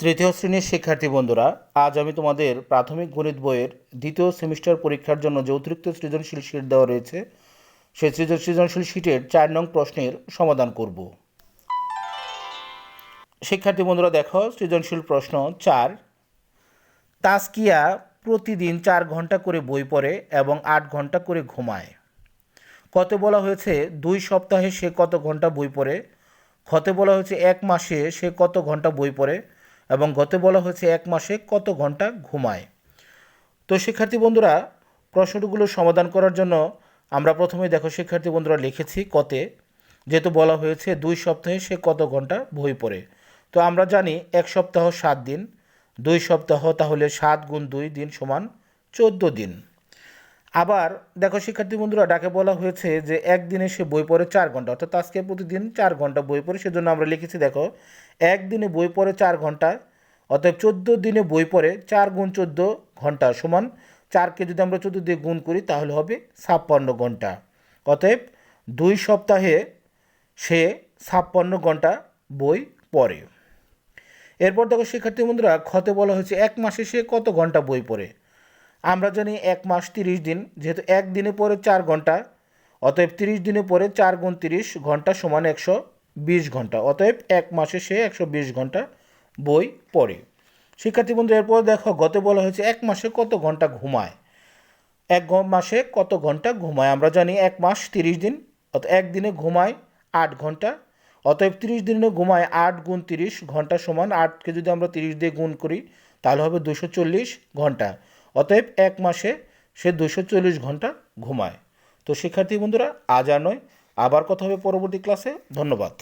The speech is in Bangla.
তৃতীয় শ্রেণির শিক্ষার্থী বন্ধুরা, আজ আমি তোমাদের প্রাথমিক গণিত বইয়ের দ্বিতীয় সেমিস্টার পরীক্ষার জন্য যে অতিরিক্ত সৃজনশীল শীট দেওয়া রয়েছে, সেই সৃজন সৃজনশীল শীটের চার নং প্রশ্নের সমাধান করব। শিক্ষার্থী বন্ধুরা, দেখো, সৃজনশীল প্রশ্ন চার। তাস্কিয়া প্রতিদিন চার ঘণ্টা করে বই পড়ে এবং আট ঘণ্টা করে ঘুমায়। কত বলা হয়েছে, দুই সপ্তাহে সে কত ঘণ্টা বই পড়ে? ক্ষতে বলা হয়েছে, এক মাসে সে কত ঘণ্টা বই পড়ে? এবং গত বলা হয়েছে এক মাসে কত ঘণ্টা ঘুমায়। তো শিক্ষার্থী বন্ধুরা প্রশ্নগুলো সমাধান করার জন্য আমরা প্রথমে দেখো শিক্ষার্থী বন্ধুরা লিখেছি কতে, যেহেতু বলা হয়েছে দুই সপ্তাহে সে কত ঘণ্টা বই পড়ে। তো আমরা জানি এক সপ্তাহ সাত দিন, দুই সপ্তাহ তাহলে সাত গুণ দুই দিন সমান চোদ্দ দিন। আবার দেখো, শিক্ষার্থী বন্ধুরা, ডাকে বলা হয়েছে যে একদিনে সে বই পড়ে চার ঘণ্টা, অর্থাৎ আজকে প্রতিদিন চার ঘণ্টা বই পড়ে, সেজন্য আমরা লিখেছি, দেখো, একদিনে বই পড়ে চার ঘণ্টা অর্থাৎ চোদ্দ দিনে বই পড়ে চার গুণ চোদ্দ ঘণ্টা সমান চারকে যদি আমরা চোদ্দ দিয়ে গুণ করি, তাহলে হবে ছাপ্পান্ন ঘণ্টা। অতএব দুই সপ্তাহে সে ছাপ্পান্ন ঘণ্টা বই পড়ে। এরপর দেখো, শিক্ষার্থী বন্ধুরা, ক্ষতে বলা হয়েছে এক মাসে সে কত ঘণ্টা বই পড়ে? আমরা জানি এক মাস তিরিশ দিন, যেহেতু এক দিনে পরে চার ঘণ্টা, অতএব তিরিশ দিনে পরে চার গুণ তিরিশ ঘণ্টা সমান একশো বিশ ঘণ্টা, অতএব এক মাসে সে একশো বিশ ঘণ্টা বই পড়ে। শিক্ষার্থী বন্ধু, এরপর দেখো, গত বলা হয়েছে এক মাসে কত ঘণ্টা ঘুমায়? এক মাসে কত ঘণ্টা ঘুমায়? আমরা জানি এক মাস তিরিশ দিন অর্থাৎ একদিনে ঘুমায় আট ঘণ্টা, অতএব তিরিশ দিনে ঘুমায় আট গুণ তিরিশ ঘণ্টা সমান আটকে যদি আমরা তিরিশ দিয়ে গুণ করি, তাহলে হবে দুশো চল্লিশ ঘণ্টা। অতএব এক মাসে সে দুশো চল্লিশ ঘণ্টা ঘুমায়। তো শিক্ষার্থী বন্ধুরা, আজ আর নয়, আবার কথা হবে পরবর্তী ক্লাসে ধন্যবাদ।